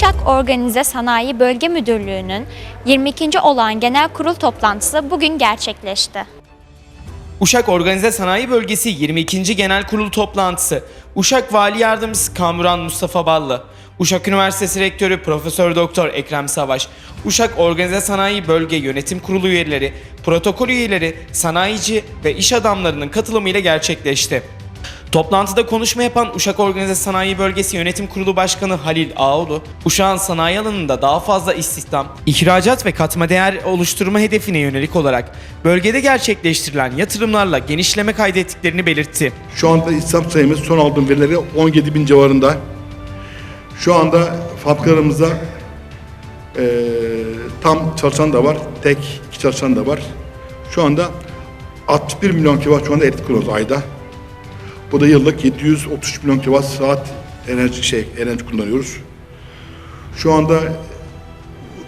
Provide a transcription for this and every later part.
Uşak Organize Sanayi Bölge Müdürlüğü'nün 22. olağan genel kurul toplantısı bugün gerçekleşti. Uşak Organize Sanayi Bölgesi 22. Genel Kurulu toplantısı. Uşak Vali Yardımcısı Kamuran Mustafa Ballı, Uşak Üniversitesi Rektörü Profesör Doktor Ekrem Savaş, Uşak Organize Sanayi Bölge Yönetim Kurulu üyeleri, protokol üyeleri, sanayici ve iş adamlarının katılımıyla gerçekleşti. Toplantıda konuşma yapan Uşak Organize Sanayi Bölgesi Yönetim Kurulu Başkanı Halil Ağoğlu, Uşak'ın sanayi alanında daha fazla istihdam, ihracat ve katma değer oluşturma hedefine yönelik olarak bölgede gerçekleştirilen yatırımlarla genişleme kaydettiklerini belirtti. Şu anda istihdam sayımız son aldığım verileri 17 bin civarında. Şu anda fabrikalarımızda eee, tam çalışan da var, tek çalışan da var. Şu anda 61 milyon kilowatt şu anda elektrik kullanıyoruz ayda. Bu da yıllık 733 milyon kilowatt saat enerji şey enerji kullanıyoruz. Şu anda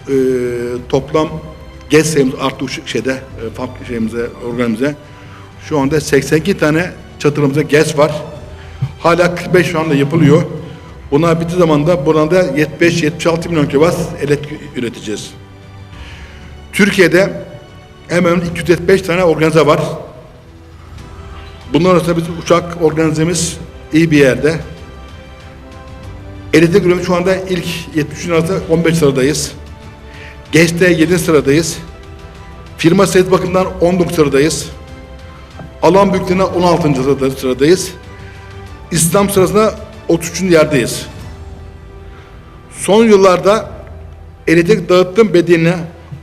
eee, toplam gaz sayımız arttı şeyde e, fabrika şeyimize, organize. Şu anda 82 tane çadırımızda gaz var. Hala 45 şu anda yapılıyor. Bunlar bittiği zaman da buradan da 75-76 milyon kilowatt elektrik üreteceğiz. Türkiye'de hemen 275 tane organize var. Bunlar arasında bizim uçak organizemiz iyi bir yerde. Elektrik üretimi şu anda ilk 73'ün arasında 15 sıradayız. Gençte 7 sıradayız. Firma sayısı bakımından 19 sıradayız. Alan büyüklüğüne 16. sırada- sıradayız. İslam sırasında 33. yerdeyiz. Son yıllarda elektrik dağıttım bedeline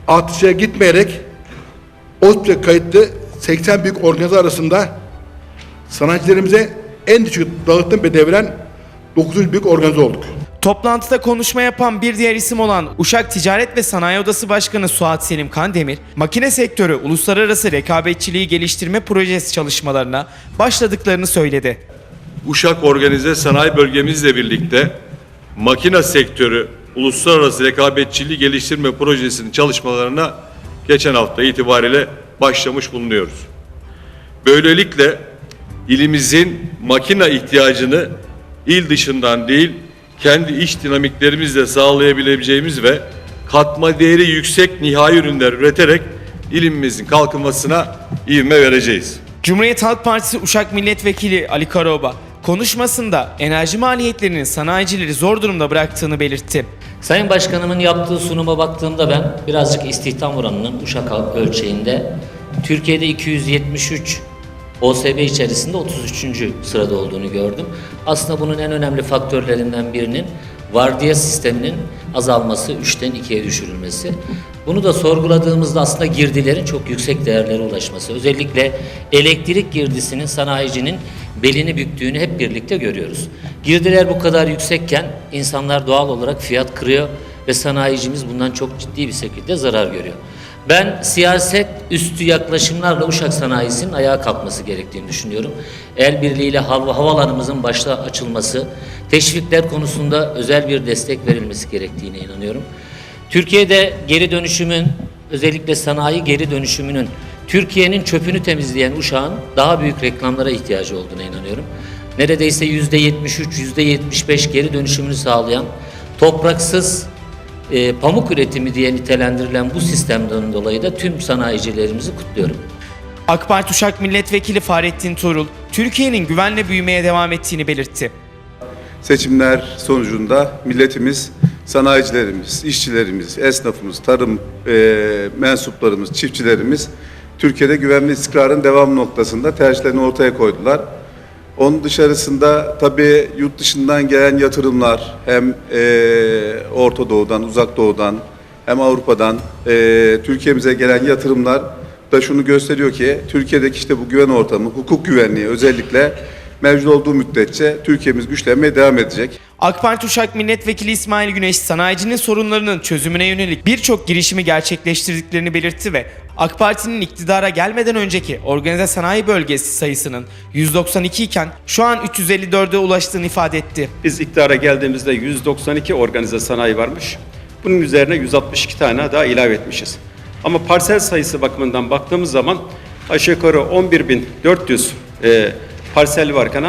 artışa gitmeyerek OSP'e kayıtlı 80 büyük organize arasında sanayicilerimize en düşük dağıtım bedeli veren 9. büyük organize olduk. Toplantıda konuşma yapan bir diğer isim olan Uşak Ticaret ve Sanayi Odası Başkanı Suat Selim Kandemir, makine sektörü uluslararası rekabetçiliği geliştirme projesi çalışmalarına başladıklarını söyledi. Uşak Organize Sanayi Bölgemizle birlikte makine sektörü uluslararası rekabetçiliği geliştirme projesinin çalışmalarına geçen hafta itibariyle başlamış bulunuyoruz. Böylelikle ilimizin makine ihtiyacını il dışından değil kendi iç dinamiklerimizle sağlayabileceğimiz ve katma değeri yüksek nihai ürünler üreterek ilimimizin kalkınmasına ivme vereceğiz. Cumhuriyet Halk Partisi Uşak Milletvekili Ali Karaoba konuşmasında enerji maliyetlerinin sanayicileri zor durumda bıraktığını belirtti. Sayın Başkanımın yaptığı sunuma baktığımda ben birazcık istihdam oranının Uşak ölçeğinde Türkiye'de 273 OSB içerisinde 33. sırada olduğunu gördüm. Aslında bunun en önemli faktörlerinden birinin vardiya sisteminin azalması, 3'ten 2'ye düşürülmesi. Bunu da sorguladığımızda aslında girdilerin çok yüksek değerlere ulaşması. Özellikle elektrik girdisinin sanayicinin belini büktüğünü hep birlikte görüyoruz. Girdiler bu kadar yüksekken insanlar doğal olarak fiyat kırıyor ve sanayicimiz bundan çok ciddi bir şekilde zarar görüyor. Ben siyaset üstü yaklaşımlarla Uşak sanayisinin ayağa kalkması gerektiğini düşünüyorum. El birliğiyle hava, havalarımızın başta açılması, teşvikler konusunda özel bir destek verilmesi gerektiğine inanıyorum. Türkiye'de geri dönüşümün, özellikle sanayi geri dönüşümünün Türkiye'nin çöpünü temizleyen Uşak'ın daha büyük reklamlara ihtiyacı olduğuna inanıyorum. Neredeyse yüzde 73, yüzde 75 geri dönüşümünü sağlayan topraksız e, pamuk üretimi diye nitelendirilen bu sistemden dolayı da tüm sanayicilerimizi kutluyorum. AK Parti Uşak Milletvekili Fahrettin Tuğrul, Türkiye'nin güvenle büyümeye devam ettiğini belirtti. seçimler sonucunda milletimiz, sanayicilerimiz, işçilerimiz, esnafımız, tarım e, mensuplarımız, çiftçilerimiz Türkiye'de güvenli istikrarın devam noktasında tercihlerini ortaya koydular. Onun dışarısında tabii yurt dışından gelen yatırımlar hem e, Orta Doğu'dan, Uzak Doğu'dan hem Avrupa'dan e, Türkiye'mize gelen yatırımlar da şunu gösteriyor ki Türkiye'deki işte bu güven ortamı, hukuk güvenliği özellikle mevcut olduğu müddetçe Türkiye'miz güçlenmeye devam edecek. AK Parti Uşak Milletvekili İsmail Güneş, sanayicinin sorunlarının çözümüne yönelik birçok girişimi gerçekleştirdiklerini belirtti ve AK Parti'nin iktidara gelmeden önceki organize sanayi bölgesi sayısının 192 iken şu an 354'e ulaştığını ifade etti. Biz iktidara geldiğimizde 192 organize sanayi varmış. Bunun üzerine 162 tane daha ilave etmişiz. Ama parsel sayısı bakımından baktığımız zaman aşağı yukarı 11.400 e, parsel varken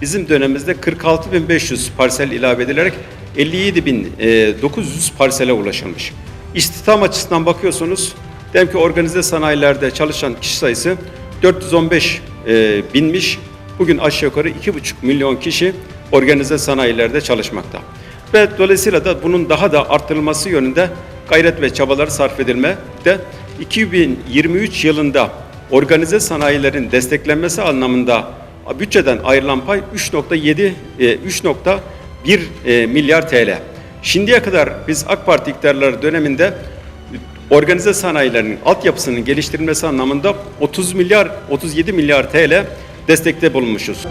bizim dönemimizde 46.500 parsel ilave edilerek 57.900 parsele ulaşılmış. İstihdam açısından bakıyorsunuz, demek ki organize sanayilerde çalışan kişi sayısı 415 e, binmiş. Bugün aşağı yukarı 2,5 milyon kişi organize sanayilerde çalışmakta. Ve dolayısıyla da bunun daha da arttırılması yönünde gayret ve çabalar sarf edilmekte. 2023 yılında organize sanayilerin desteklenmesi anlamında bütçeden ayrılan pay 3.7 e, 3.1 e, milyar TL. Şimdiye kadar biz AK Parti iktidarları döneminde organize sanayilerin altyapısının geliştirilmesi anlamında 30 milyar 37 milyar TL destekte bulunmuşuz.